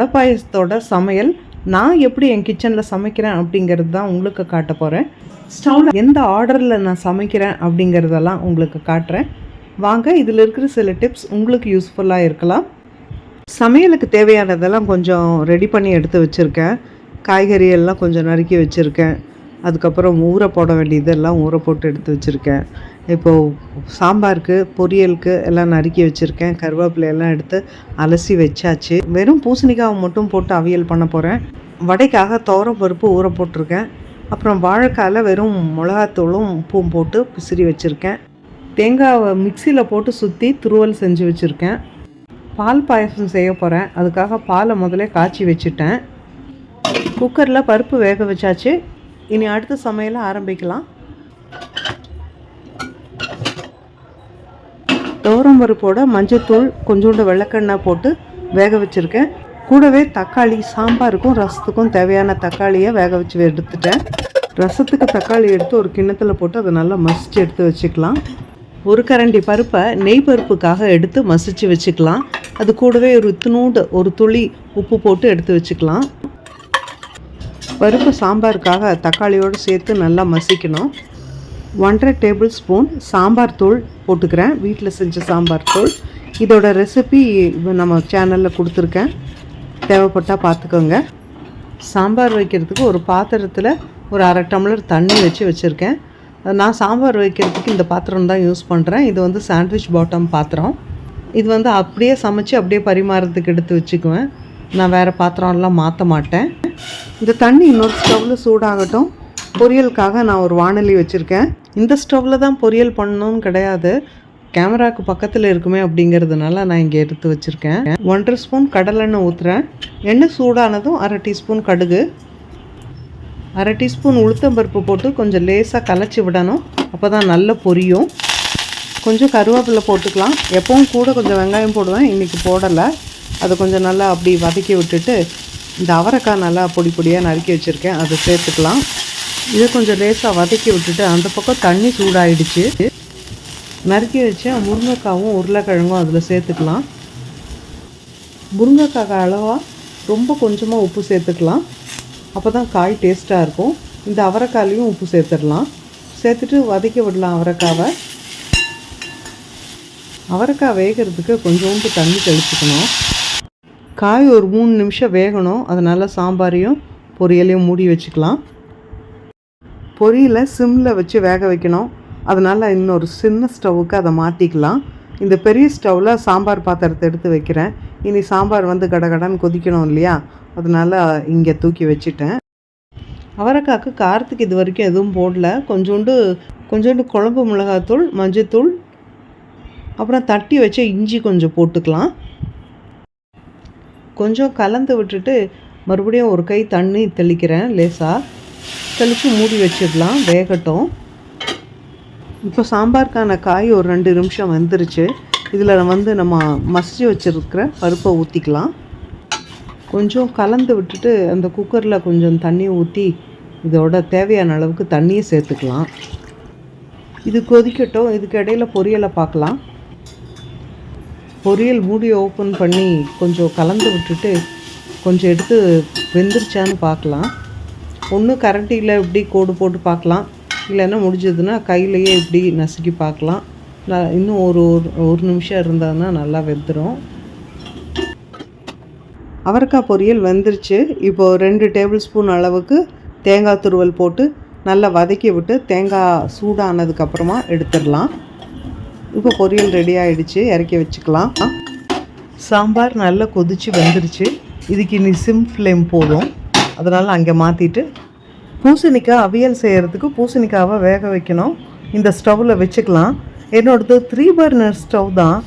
வடை பாயசத்தோட சமையல். நான் எப்படி என் கிச்சனில் சமைக்கிறேன் அப்படிங்கிறது தான் உங்களுக்கு காட்ட போகிறேன் ஸ்டவ்வில் எந்த ஆர்டரில் நான் சமைக்கிறேன் அப்படிங்கிறதெல்லாம் உங்களுக்கு காட்டுறேன். வாங்க இதில் இருக்கிற சில டிப்ஸ் உங்களுக்கு யூஸ்ஃபுல்லாக இருக்கலாம். சமையலுக்கு தேவையானதெல்லாம் கொஞ்சம் ரெடி பண்ணி எடுத்து வச்சுருக்கேன். காய்கறி எல்லாம் கொஞ்சம் நறுக்கி வச்சுருக்கேன். அதுக்கப்புறம் ஊற போட வேண்டியதெல்லாம் ஊற போட்டு எடுத்து வச்சுருக்கேன். இப்போது சாம்பாருக்கு பொரியலுக்கு எல்லாம் நறுக்கி வச்சுருக்கேன். கருவேப்பிலை எல்லாம் எடுத்து அலசி வச்சாச்சு. வெறும் பூசணிக்காவை மட்டும் போட்டு அவியல் பண்ண போகிறேன் வடைக்காக துவரம் பருப்பு ஊற போட்டிருக்கேன். அப்புறம் வாழைக்காயில் வெறும் மிளகாத்தூளும் உப்பும் போட்டு பிசிறி வச்சுருக்கேன். தேங்காவை மிக்சியில் போட்டு சுற்றி துருவல் செஞ்சு வச்சுருக்கேன். பால் பாயசம் செய்ய போகிறேன் அதுக்காக பாலை முதல்ல காய்ச்சி வச்சுட்டேன். குக்கரில் பருப்பு வேக வச்சாச்சு. இனி அடுத்த சமையலை ஆரம்பிக்கலாம். துவரம் பருப்போட மஞ்சத்தூள் கொஞ்சோண்டு வெள்ளக்கெண்ணெய் போட்டு வேக வச்சுருக்கேன். கூடவே தக்காளி சாம்பாருக்கும் ரசத்துக்கும் தேவையான தக்காளியை வேக வச்சு எடுத்துட்டேன். ரசத்துக்கு தக்காளி எடுத்து ஒரு கிண்ணத்தில் போட்டு அதை நல்லா மசிச்சு எடுத்து வச்சுக்கலாம். ஒரு கரண்டி பருப்பை நெய் பருப்புக்காக எடுத்து மசிச்சு வச்சுக்கலாம். அது கூடவே ஒரு இத்தினூண்டு ஒரு துளி உப்பு போட்டு எடுத்து வச்சுக்கலாம். பருப்பு சாம்பாருக்காக தக்காளியோடு சேர்த்து நல்லா மசிக்கணும். ஒன்றரை டேபிள் ஸ்பூன் சாம்பார் தூள் போட்டுக்கிறேன். வீட்டில் செஞ்ச சாம்பார் தூள். இதோட ரெசிபி நம்ம சேனலில் கொடுத்துருக்கேன். தேவைப்பட்டால் பார்த்துக்கோங்க. சாம்பார் வைக்கிறதுக்கு ஒரு பாத்திரத்தில் ஒரு அரை டம்ளர் தண்ணி வச்சு வச்சுருக்கேன். நான் சாம்பார் வைக்கிறதுக்கு இந்த பாத்திரம் தான் யூஸ் பண்ணுறேன் இது வந்து சாண்ட்விச் பாட்டம் பாத்திரம். இது வந்து அப்படியே சமைச்சு அப்படியே பரிமாறதுக்கு எடுத்து வச்சுக்குவேன். நான் வேறு பாத்திரம்லாம் மாற்ற மாட்டேன். இந்த தண்ணி இன்னொரு ஸ்டவ்வில் சூடாகட்டும். பொரியலுக்காக நான் ஒரு வானொலி வச்சுருக்கேன். இந்த ஸ்டவ்வில் தான் பொரியல் பண்ணணும்னு கிடையாது. கேமராக்கு பக்கத்தில் இருக்குமே அப்படிங்கிறதுனால நான் இங்கே எடுத்து வச்சுருக்கேன். ஒன்றரை ஸ்பூன் கடலெண்ணெய் ஊற்றுறேன் எண்ணெய் சூடானதும் அரை டீஸ்பூன் கடுகு. அரை டீஸ்பூன் உளுத்தம்பருப்பு போட்டு கொஞ்சம் லேசாக கலச்சி விடணும். அப்போ தான் நல்லா பொரியும். கொஞ்சம் கருவேப்பிலை போட்டுக்கலாம். எப்பவும் கூட கொஞ்சம் வெங்காயம் போடுவேன். இன்றைக்கி போடலை. அதை கொஞ்சம் நல்லா அப்படி வதக்கி விட்டுட்டு இந்த அவரைக்காய் நல்லா பொடி பொடியாக நறுக்கி வச்சுருக்கேன். அதை சேர்த்துக்கலாம். இதை கொஞ்சம் லேசாக வதக்கி விட்டுட்டு அந்த பக்கம் தண்ணி சூடாயிடுச்சு. நறுக்கி வச்ச முருங்கைக்காவும் உருளைக்கிழங்கும் அதில் சேர்த்துக்கலாம். முருங்கைக்காய் அளவாக ரொம்ப கொஞ்சமாக உப்பு சேர்த்துக்கலாம். அப்போ தான் காய் டேஸ்ட்டாக இருக்கும். இந்த அவரைக்காலையும் உப்பு சேர்த்துடலாம். சேர்த்துட்டு வதக்கி விடலாம் அவரைக்காவை. அவரைக்காய் வேகிறதுக்கு கொஞ்சோண்டு தண்ணி தெளிச்சுக்கணும். காய் ஒரு மூணு நிமிஷம் வேகணும். அதனால் சாம்பாரையும் பொரியலையும் மூடி வச்சுக்கலாம். பொரியலை சிம்மில் வச்சு வேக வைக்கணும். அதனால் இன்னொரு சின்ன ஸ்டவ்வுக்கு அதை மாற்றிக்கலாம் இந்த பெரிய ஸ்டவ்வில் சாம்பார் பாத்திரத்தை எடுத்து வைக்கிறேன். இனி சாம்பார் வந்து கடகடன்னு கொதிக்கணும் இல்லையா? அதனால் இங்கே தூக்கி வச்சுட்டேன். அவரைக்காக்கு காரத்துக்கு இது வரைக்கும் எதுவும் போடல. கொஞ்சோண்டு கொஞ்சோண்டு குழம்பு மிளகாத்தூள் மஞ்சத்தூள் அப்புறம் தட்டி வச்ச இஞ்சி கொஞ்சம் போட்டுக்கலாம். கொஞ்சம் கலந்து விட்டுட்டு மறுபடியும் ஒரு கை தண்ணி தெளிக்கிறேன் லேசாக தெளித்து மூடி வச்சிடலாம் வேகட்டும். இப்போ சாம்பாருக்கான காய் ஒரு ரெண்டு நிமிஷம் வந்துருச்சு. இதில் வந்து நம்ம மசிச்சு வச்சுருக்கிற பருப்பை ஊற்றிக்கலாம் கொஞ்சம் கலந்து விட்டுட்டு அந்த குக்கரில் கொஞ்சம் தண்ணி ஊற்றி இதோட தேவையான அளவுக்கு தண்ணியை சேர்த்துக்கலாம். இது கொதிக்கட்டும் இதுக்கு இடையில் பொரியலை பார்க்கலாம். பொரியல் மூடி ஓப்பன் பண்ணி கொஞ்சம் கலந்து விட்டுட்டு கொஞ்சம் எடுத்து வெந்துருச்சான்னு பார்க்கலாம். ஒன்று கரண்டியில் இப்படி கோடு போட்டு பார்க்கலாம். இல்லைன்னா முடிஞ்சதுன்னா கையிலையே இப்படி நசுக்கி பார்க்கலாம். நான் இன்னும் ஒரு ஒரு- ஒரு நிமிஷம் இருந்தான்னா நல்லா வெந்துடும் அவரைக்காய் பொரியல் வெந்துருச்சு. இப்போது ரெண்டு டேபிள் ஸ்பூன் அளவுக்கு தேங்காய் துருவல் போட்டு நல்லா வதக்கி விட்டு தேங்காய் சூடானதுக்கப்புறமா எடுத்துடலாம். இப்போ பொரியல் ரெடி ஆகிடுச்சு இறக்கி வச்சுக்கலாம். சாம்பார் நல்லா கொதிச்சு வெந்துருச்சு. இதுக்கு இனி சிம் ஃப்ளேம் போதும். அதனால் அங்கே மாற்றிட்டு பூசணிக்காய் அவியல் செய்கிறதுக்கு பூசணிக்காவை வேக வைக்கணும். இந்த ஸ்டவ்வில் வச்சுக்கலாம். என்னோடது த்ரீ பர்னர் ஸ்டவ் தான்.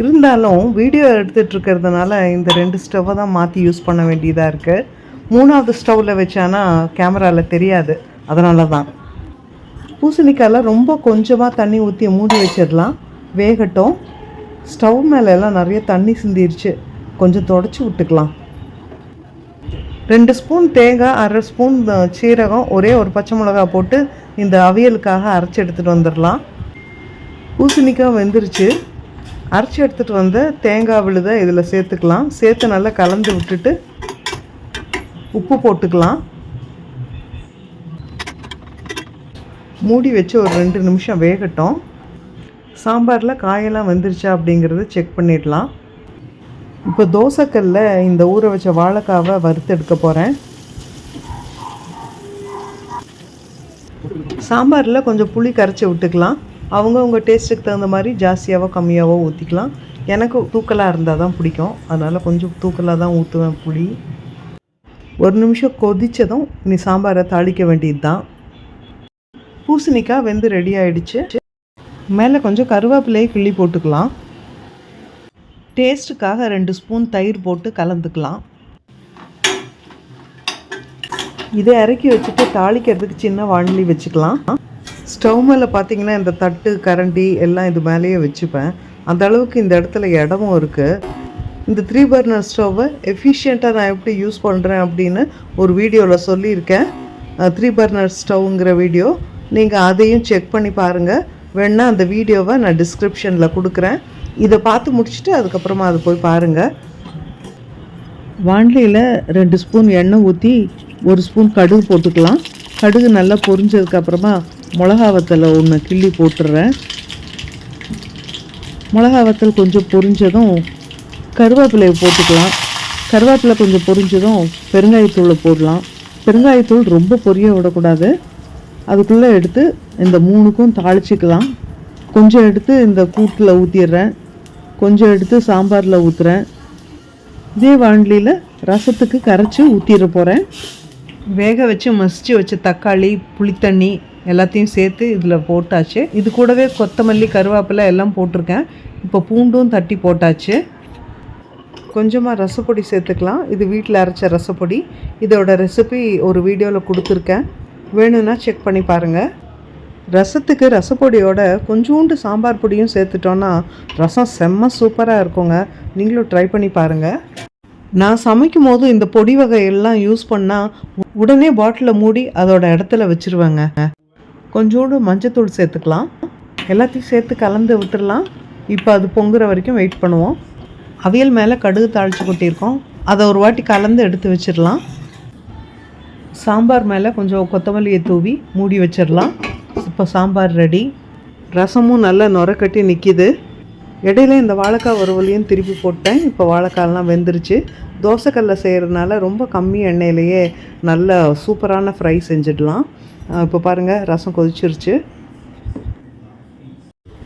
இருந்தாலும் வீடியோ எடுத்துகிட்டு இருக்கிறதுனால இந்த ரெண்டு ஸ்டவ்வை தான் மாற்றி யூஸ் பண்ண வேண்டியதாக இருக்குது மூணாவது ஸ்டவ்வில் வச்சானா கேமராவில் தெரியாது. அதனால தான் பூசணிக்காயில் ரொம்ப கொஞ்சமாக தண்ணி ஊற்றி மூடி வச்சிடலாம். வேகட்டும். ஸ்டவ் மேலே எல்லாம் நிறைய தண்ணி சிந்திருச்சு. கொஞ்சம் தொடச்சி விட்டுக்கலாம். ரெண்டு ஸ்பூன் தேங்காய் அரை ஸ்பூன் சீரகம் ஒரே ஒரு பச்சை மிளகாய் போட்டு இந்த அவியலுக்காக அரைச்சி எடுத்துகிட்டு வந்துடலாம். பூசணிக்காய் வெந்துருச்சு. அரைச்சி எடுத்துகிட்டு வந்த தேங்காய் விழுதை இதில் சேர்த்துக்கலாம். சேர்த்து நல்லா கலந்து விட்டுட்டு உப்பு போட்டுக்கலாம். மூடி வச்சு ஒரு ரெண்டு நிமிஷம் வேகட்டும். சாம்பாரில் காயெல்லாம் வந்துருச்சா அப்படிங்கிறத செக் பண்ணிடலாம். இப்போ தோசைக்கல்ல இந்த ஊற வச்ச வாழைக்காவை வறுத்து எடுக்க போகிறேன் சாம்பாரில் கொஞ்சம் புளி கரைச்சி விட்டுக்கலாம். அவங்கவுங்க டேஸ்ட்டுக்கு தகுந்த மாதிரி ஜாஸ்தியாகவோ கம்மியாகவோ ஊற்றிக்கலாம் எனக்கு தூக்கலாக இருந்தால் தான் பிடிக்கும். அதனால் கொஞ்சம் தூக்கலாக தான் ஊற்றுவேன் புளி. ஒரு நிமிஷம் கொதித்ததும் நீ சாம்பாரை தாளிக்க வேண்டியது தான் பூசணிக்காய் வெந்து ரெடி ஆகிடுச்சு மேலே கொஞ்சம் கருவேப்பிலையை கிள்ளி போட்டுக்கலாம். டேஸ்ட்டுக்காக ரெண்டு ஸ்பூன் தயிர் போட்டு கலந்துக்கலாம். இதை இறக்கி வச்சுட்டு தாளிக்கிறதுக்கு சின்ன வானலி வச்சுக்கலாம். ஸ்டவ் மேலே பார்த்தீங்கன்னா இந்த தட்டு கரண்டி எல்லாம் இது மேலேயே வச்சுப்பேன். அந்த அளவுக்கு இந்த இடத்துல இடமும் இருக்குது இந்த த்ரீ பர்னர் ஸ்டவ்வை எஃபிஷியண்ட்டாக நான் எப்படி யூஸ் பண்ணுறேன் அப்படின்னு ஒரு வீடியோவில் சொல்லியிருக்கேன். த்ரீ பர்னர் ஸ்டவ்ங்கிற வீடியோ. நீங்கள் அதையும் செக் பண்ணி பாருங்கள் வேணால் அந்த வீடியோவை நான் டிஸ்கிரிப்ஷனில் கொடுக்குறேன். இதை பார்த்து முடிச்சுட்டு அதுக்கப்புறமா அதை போய் பாருங்கள் வாண்டிலையில் ரெண்டு ஸ்பூன் எண்ணெய் ஊற்றி ஒரு ஸ்பூன் கடுகு போட்டுக்கலாம். கடுகு நல்லா பொரிஞ்சதுக்கப்புறமா மிளகா வத்தலை ஒன்று கிள்ளி போட்டுடுறேன் மிளகா வத்தல் கொஞ்சம் பொரிஞ்சதும் கருவேப்பிலையை போட்டுக்கலாம். கருவேப்பிலை கொஞ்சம் பொரிஞ்சதும் பெருங்காயத்தூளை போடலாம். பெருங்காயத்தூள் ரொம்ப பொரிய விடக்கூடாது. அதுக்குள்ளே எடுத்து இந்த மூணுக்கும் தாளிச்சிக்கலாம். கொஞ்சம் எடுத்து இந்த கூட்டில் ஊற்றிடுறேன் கொஞ்சம் எடுத்து சாம்பாரில் ஊற்றுறேன் இதே வாண்டிலியில் ரசத்துக்கு கரைச்சி ஊற்றிட போகிறேன் வேக வச்சு மசிச்சு வச்ச தக்காளி புளித்தண்ணி எல்லாத்தையும் சேர்த்து இதில் போட்டாச்சு. இது கூடவே கொத்தமல்லி கருவேப்பிலை எல்லாம் போட்டிருக்கேன். இப்போ பூண்டும் தட்டி போட்டாச்சு. கொஞ்சமாக ரசப்பொடி சேர்த்துக்கலாம். இது வீட்டில் அரைச்ச ரசப்பொடி. இதோட ரெசிபி ஒரு வீடியோவில் கொடுத்துருக்கேன். வேணும்னா செக் பண்ணி பாருங்கள் ரசத்துக்கு ரசப்பொடியோட கொஞ்சோண்டு சாம்பார் பொடியும் சேர்த்துட்டோன்னா ரசம் செம்ம சூப்பராக இருக்குங்க. நீங்களும் ட்ரை பண்ணி பாருங்கள் நான் சமைக்கும் போது இந்த பொடி வகையெல்லாம் யூஸ் பண்ணால் உடனே பாட்டிலில் மூடி அதோட இடத்துல வச்சுருவேங்க. கொஞ்சோண்டு மஞ்சத்தூள் சேர்த்துக்கலாம். எல்லாத்தையும் சேர்த்து கலந்து விட்டுடலாம். இப்போ அது பொங்குற வரைக்கும் வெயிட் பண்ணுவோம். அவியல் மேலே கடுகு தாளித்து கொட்டியிருக்கோம். அதை ஒரு வாட்டி கலந்து எடுத்து வச்சிடலாம். சாம்பார் மேலே கொஞ்சம் கொத்தமல்லியை தூவி மூடி வச்சிடலாம். இப்போ சாம்பார் ரெடி ரசமும் நல்லா நுரக்கட்டி கட்டி நிற்கிது இடையில இந்த வாழைக்காய் வறுவலையும் திருப்பி போட்டேன். இப்போ வாழைக்காயெல்லாம் வெந்துருச்சு. தோசைக்கல்ல செய்கிறதுனால ரொம்ப கம்மி எண்ணெயிலேயே நல்ல சூப்பரான ஃப்ரை செஞ்சிடலாம். இப்போ பாருங்கள் ரசம் கொதிச்சிருச்சு.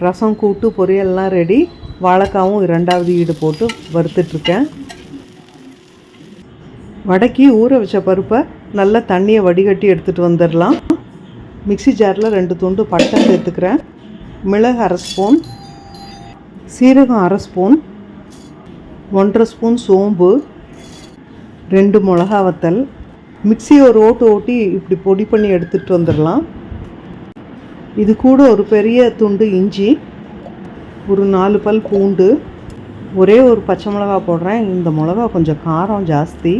ரசம் கூட்டு பொரியல்லாம் ரெடி வாழைக்காவும் ரெண்டாவது ஈடு போட்டு வறுத்துட்ருக்கேன். வடக்கி ஊற வச்ச பருப்பை நல்லா தண்ணியை வடிகட்டி எடுத்துகிட்டு வந்துடலாம். மிக்ஸி ஜாரில் ரெண்டு துண்டு பட்டை சேர்த்துக்கிறேன். மிளகு அரை ஸ்பூன். சீரகம் அரை ஸ்பூன். ஒன்றரை ஸ்பூன் சோம்பு. ரெண்டு மிளகா வத்தல் மிக்சியை ஒரு ஓட்டு ஓட்டி இப்படி பொடி பண்ணி எடுத்துகிட்டு வந்துடலாம். இது கூட ஒரு பெரிய துண்டு இஞ்சி. ஒரு நாலு பல் பூண்டு. ஒரே ஒரு பச்சை மிளகா போடுறேன். இந்த மிளகா கொஞ்சம் காரம் ஜாஸ்தி.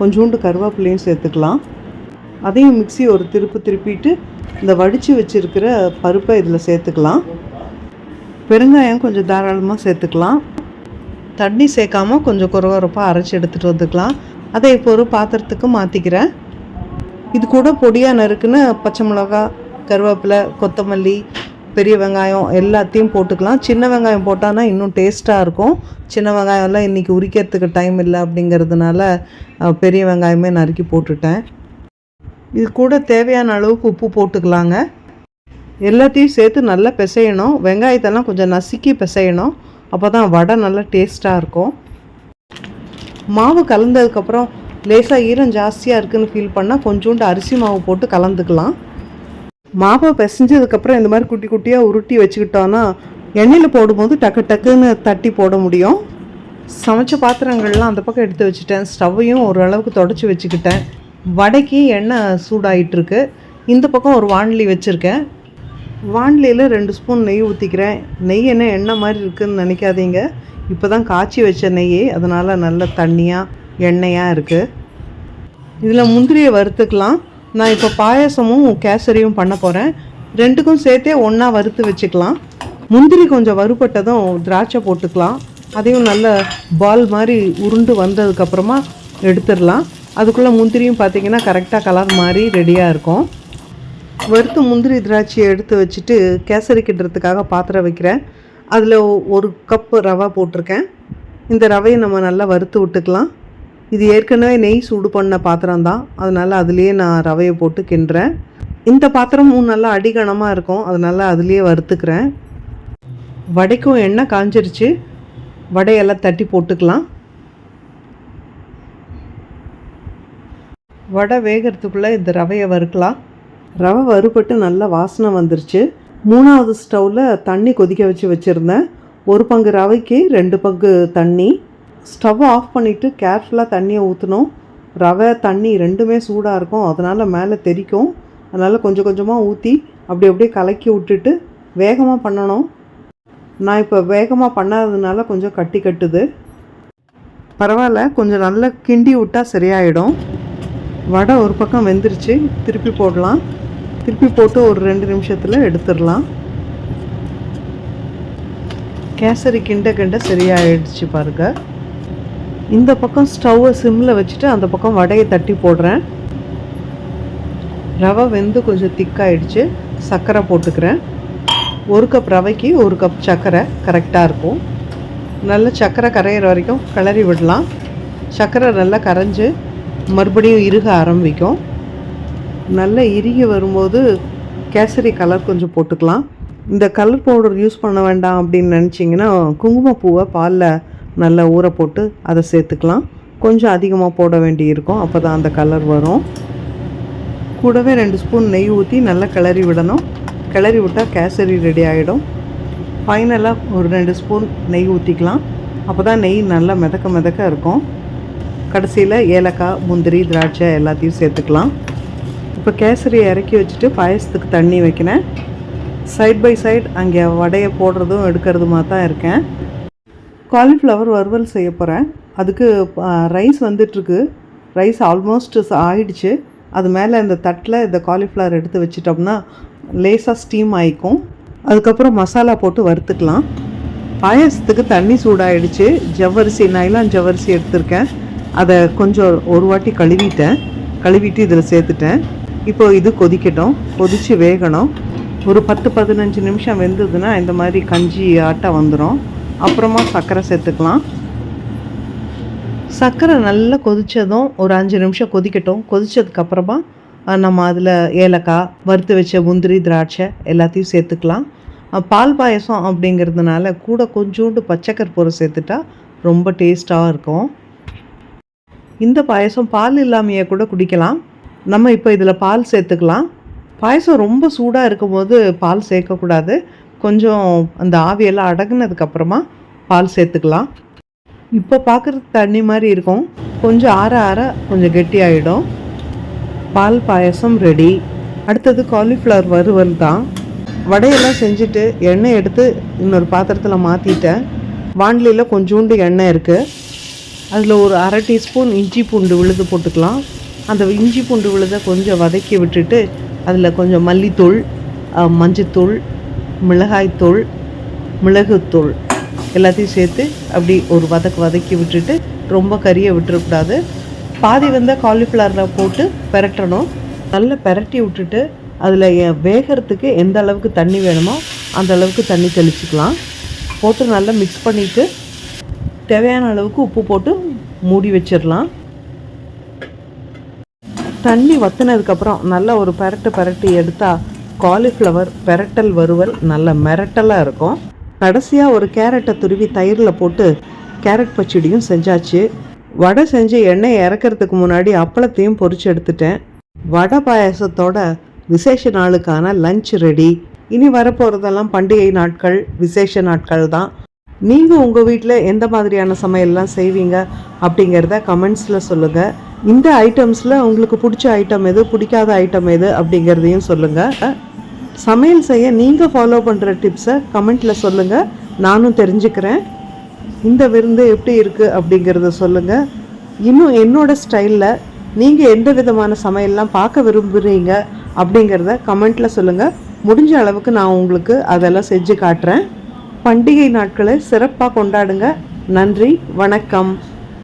கொஞ்சோண்டு கருவேப்பிலையும் சேர்த்துக்கலாம். அதையும் மிக்சி ஒரு திருப்பு திருப்பிட்டு இந்த வடித்து வச்சுருக்கிற பருப்பை இதில் சேர்த்துக்கலாம். பெருங்காயம் கொஞ்சம் தாராளமாக சேர்த்துக்கலாம். தண்ணி சேர்க்காம கொஞ்சம் குறவரப்பாக அரைச்சி எடுத்துகிட்டு வந்துக்கலாம். அதை இப்போ ஒரு பாத்திரத்துக்கு மாற்றிக்கிறேன் இது கூட பொடியாக நறுக்குன்னு பச்சை மிளகா கருவேப்பிலை கொத்தமல்லி பெரிய வெங்காயம் எல்லாத்தையும் போட்டுக்கலாம். சின்ன வெங்காயம் போட்டான்னா இன்னும் டேஸ்ட்டாக இருக்கும். சின்ன வெங்காயம்லாம் இன்றைக்கி உரிக்கிறதுக்கு டைம் இல்லை அப்படிங்கிறதுனால பெரிய வெங்காயமே நறுக்கி போட்டுட்டேன். இது கூட தேவையான அளவுக்கு உப்பு போட்டுக்கலாங்க. எல்லாத்தையும் சேர்த்து நல்லா பிசையணும். வெங்காயத்தெல்லாம் கொஞ்சம் நசுக்கி பிசையணும். அப்போ தான் வடை நல்லா டேஸ்ட்டாக இருக்கும். மாவு கலந்ததுக்கப்புறம் லேசாக ஈரம் ஜாஸ்தியாக இருக்குதுன்னு ஃபீல் பண்ணால் கொஞ்சோண்டு அரிசி மாவு போட்டு கலந்துக்கலாம். மாவை பிசைஞ்சதுக்கப்புறம் இந்த மாதிரி குட்டி குட்டியாக உருட்டி வச்சுக்கிட்டோன்னா எண்ணெயில் போடும்போது டக்கு டக்குன்னு தட்டி போட முடியும். சமைச்ச பாத்திரங்கள்லாம் அந்த பக்கம் எடுத்து வச்சுட்டேன். ஸ்டவ்வையும் ஓரளவுக்கு தொடச்சி வச்சுக்கிட்டேன். வடைக்கு எண்ணெய் சூடாகிட்டுருக்கு இந்த பக்கம் ஒரு வாணலி வச்சுருக்கேன். வாணலியில் ரெண்டு ஸ்பூன் நெய் ஊற்றிக்கிறேன் நெய் என்ன எண்ணெய் மாதிரி இருக்குதுன்னு நினைக்காதீங்க. இப்போ தான் காய்ச்சி வச்ச நெய் அதனால் நல்ல தண்ணியாக எண்ணெயாக இருக்குது இதில் முந்திரியை வறுத்துக்கலாம். நான் இப்போ பாயாசமும் கேசரியும் பண்ண போகிறேன் ரெண்டுக்கும் சேர்த்தே ஒன்றா வறுத்து வச்சுக்கலாம். முந்திரி கொஞ்சம் வறுபட்டதும் திராட்சை போட்டுக்கலாம். அதையும் நல்ல பால் மாதிரி உருண்டு வந்ததுக்கப்புறமா எடுத்துடலாம். அதுக்குள்ளே முந்திரியும் பார்த்தீங்கன்னா கரெக்டாக கலர் மாதிரி ரெடியாக இருக்கும். வறுத்து முந்திரி திராட்சையை எடுத்து வச்சுட்டு கேசரி கிண்டுறதுக்காக பாத்திரம் வைக்கிறேன். அதில் ஒரு கப்பு ரவை போட்டிருக்கேன். இந்த ரவையை நம்ம நல்லா வறுத்து விட்டுக்கலாம். இது ஏற்கனவே நெய் சூடு பண்ண பாத்திரம் தான். அதனால் அதுலேயே நான் ரவையை போட்டு கிண்டுறேன். இந்த பாத்திரமும் நல்லா அடிகனமாக இருக்கும். அதனால் அதுலேயே வறுத்துக்கிறேன். வடைக்கும் எண்ணெய் காஞ்சிருச்சு. வடையெல்லாம் தட்டி போட்டுக்கலாம். வடை வேகிறதுக்குள்ளே இந்த ரவையை வறுக்கலாம். ரவை வறுபட்டு நல்லா வாசனை வந்துருச்சு. மூணாவது ஸ்டவ்வில் தண்ணி கொதிக்க வச்சு வச்சுருந்தேன். ஒரு பங்கு ரவைக்கு ரெண்டு பங்கு தண்ணி. ஸ்டவ் ஆஃப் பண்ணிவிட்டு கேர்ஃபுல்லாக தண்ணியை ஊற்றணும் ரவை தண்ணி ரெண்டுமே சூடாக இருக்கும். அதனால் மேலே தெறிக்கும் அதனால் கொஞ்சம் கொஞ்சமாக ஊற்றி அப்படி அப்படியே கலக்கி விட்டுட்டு வேகமாக பண்ணணும். நான் இப்போ வேகமாக பண்ணாததுனால கொஞ்சம் கட்டி கட்டுது. பரவாயில்ல. கொஞ்சம் நல்லா கிண்டி விட்டால் சரியாயிடும். வடை ஒரு பக்கம் வெந்துருச்சு திருப்பி போடலாம். திருப்பி போட்டு ஒரு ரெண்டு நிமிஷத்தில் எடுத்துடலாம். கேசரி கிண்ட கிண்ட சரியாயிடுச்சு பாருங்க. இந்த பக்கம் ஸ்டவ்வை சிம்மில் வச்சுட்டு அந்த பக்கம் வடையை தட்டி போடுறேன். ரவை வெந்து கொஞ்சம் திக்காயிடுச்சு சர்க்கரை போட்டுக்கிறேன். ஒரு கப் ரவைக்கு ஒரு கப் சர்க்கரை கரெக்டாக இருக்கும். நல்ல சர்க்கரை கரையிற வரைக்கும் கிளறி விடலாம். சர்க்கரை நல்லா கரைஞ்சி மறுபடியும் இறுக ஆரம்பிக்கும். நல்லா இறுகி வரும்போது கேசரி கலர் கொஞ்சம் போட்டுக்கலாம். இந்த கலர் பவுடர் யூஸ் பண்ண வேண்டாம் அப்படின்னு நினச்சிங்கன்னா குங்குமப்பூவை பாலில் நல்லா ஊற போட்டு அதை சேர்த்துக்கலாம். கொஞ்சம் அதிகமாக போட வேண்டி இருக்கும். அப்போ தான் அந்த கலர் வரும். கூடவே ரெண்டு ஸ்பூன் நெய் ஊற்றி நல்லா கிளறி விடணும். கிளறி விட்டால் கேசரி ரெடி ஆகிடும் ஃபைனலாக ஒரு ரெண்டு ஸ்பூன் நெய் ஊற்றிக்கலாம் அப்போ தான் நெய் நல்லா மிதக்க மிதக்க இருக்கும். கடைசியில் ஏலக்காய் முந்திரி திராட்சை எல்லாத்தையும் சேர்த்துக்கலாம். இப்போ கேசரியை இறக்கி வச்சுட்டு பாயசத்துக்கு தண்ணி வைக்கினேன் சைட் பை சைடு அங்கே வடையை போடுறதும் எடுக்கிறதுமாக தான் இருக்கேன். காலிஃப்ளவர் வறுவல் செய்ய போகிறேன் அதுக்கு ரைஸ் வந்துட்டுருக்கு. ரைஸ் ஆல்மோஸ்ட் ஆயிடுச்சு. அது மேலே இந்த தட்டில் இந்த காலிஃப்ளவர் எடுத்து வச்சிட்டோம்னா லேசாக ஸ்டீம் ஆகிக்கும் அதுக்கப்புறம் மசாலா போட்டு வறுத்துக்கலாம். பாயாசத்துக்கு தண்ணி சூடாயிடுச்சு. ஜவ்வரிசி நைலான் ஜவ்வரிசி எடுத்திருக்கேன். அதை கொஞ்சம் ஒரு வாட்டி கழுவிட்டேன். கழுவிட்டு இதில் சேர்த்துட்டேன். இப்போ இது கொதிக்கட்டும். கொதித்து வேகணும். ஒரு பத்து பதினஞ்சு நிமிஷம் வெந்ததுன்னா இந்த மாதிரி கஞ்சி ஆட்டை வந்துடும் அப்புறமா சர்க்கரை சேர்த்துக்கலாம். சர்க்கரை நல்லா கொதித்ததும் ஒரு அஞ்சு நிமிஷம் கொதிக்கட்டும். கொதித்ததுக்கப்புறமா நம்ம அதில் ஏலக்காய் வறுத்து வச்ச முந்திரி திராட்சை எல்லாத்தையும் சேர்த்துக்கலாம். பால் பாயசம் அப்படிங்கிறதுனால கூட கொஞ்சோண்டு பச்சைக்கற்பூரம் சேர்த்துட்டா ரொம்ப டேஸ்ட்டாக இருக்கும். இந்த பாயசம் பால் இல்லாமையே கூட குடிக்கலாம். நம்ம இப்போ இதில் பால் சேர்த்துக்கலாம். பாயசம் ரொம்ப சூடாக இருக்கும்போது பால் சேர்க்கக்கூடாது. கொஞ்சம் அந்த ஆவியெல்லாம் அடங்கினதுக்கப்புறமா பால் சேர்த்துக்கலாம். இப்போ பார்க்குறது தண்ணி மாதிரி இருக்கும். கொஞ்சம் ஆற ஆற கொஞ்சம் கெட்டியாயிடும். பால் பாயசம் ரெடி அடுத்தது காலிஃப்ளவர் வறுவல் தான். வடையெல்லாம் செஞ்சுட்டு எண்ணெய் எடுத்து இன்னொரு பாத்திரத்தில் மாற்றிட்டேன் வாண்டிலையில் கொஞ்சோண்டு எண்ணெய் இருக்குது அதில் ஒரு அரை டீஸ்பூன் இஞ்சி பூண்டு விழுது போட்டுக்கலாம். அந்த இஞ்சி பூண்டு விழுதை கொஞ்சம் வதக்கி விட்டுட்டு அதில் கொஞ்சம் மல்லித்தூள் மஞ்சத்தூள் மிளகாய்த்தூள் மிளகுத்தூள் எல்லாத்தையும் சேர்த்து அப்படி ஒரு வதக்கு வதக்கி விட்டுட்டு ரொம்ப கறியை விட்டுறக்கூடாது. பாதி வந்து காலிஃப்ளவரில் போட்டு பெரட்டணும். நல்லா பெரட்டி விட்டுட்டு அதில் வேகிறதுக்கு எந்த அளவுக்கு தண்ணி வேணுமோ அந்த அளவுக்கு தண்ணி தெளிச்சுக்கலாம். போட்டு நல்லா மிக்ஸ் பண்ணிவிட்டு தேவையான அளவுக்கு உப்பு போட்டு மூடி வச்சிடலாம். தண்ணி வத்தினதுக்கப்புறம் நல்லா ஒரு பரட்டு பரட்டி எடுத்தால் காலிஃப்ளவர் பெரட்டல் வறுவல் நல்ல மிரட்டலாக இருக்கும். கடைசியாக ஒரு கேரட்டை துருவி தயிரில் போட்டு கேரட் பச்சடியும் செஞ்சாச்சு. வடை செஞ்சு எண்ணெய் இறக்கிறதுக்கு முன்னாடி அப்பளத்தையும் பொறிச்சு எடுத்துட்டேன். வடை பாயாசத்தோட விசேஷ நாளுக்கான லஞ்ச் ரெடி இனி வரப்போகிறதெல்லாம் பண்டிகை நாட்கள் விசேஷ நாட்கள் தான் நீங்கள் உங்கள் வீட்டில் எந்த மாதிரியான சமையல்லாம் செய்வீங்க அப்படிங்கிறத கமெண்ட்ஸில் சொல்லுங்கள் இந்த ஐட்டம்ஸில் உங்களுக்கு பிடிச்ச ஐட்டம் எது பிடிக்காத ஐட்டம் எது அப்படிங்கிறதையும் சொல்லுங்கள் சமையல் செய்ய நீங்கள் ஃபாலோ பண்ணுற டிப்ஸை கமெண்ட்டில் சொல்லுங்கள் நானும் தெரிஞ்சுக்கிறேன். இந்த விருந்து எப்படி இருக்குது அப்படிங்கிறத சொல்லுங்கள் இன்னும் என்னோட ஸ்டைலில் நீங்கள் எந்த விதமான சமையல்லாம் பார்க்க விரும்புகிறீங்க அப்படிங்கிறத கமெண்ட்டில் சொல்லுங்கள் முடிஞ்ச அளவுக்கு நான் உங்களுக்கு அதெல்லாம் செஞ்சு காட்டுறேன். பண்டிகை நாட்களை சிறப்பாக கொண்டாடுங்க. நன்றி வணக்கம்.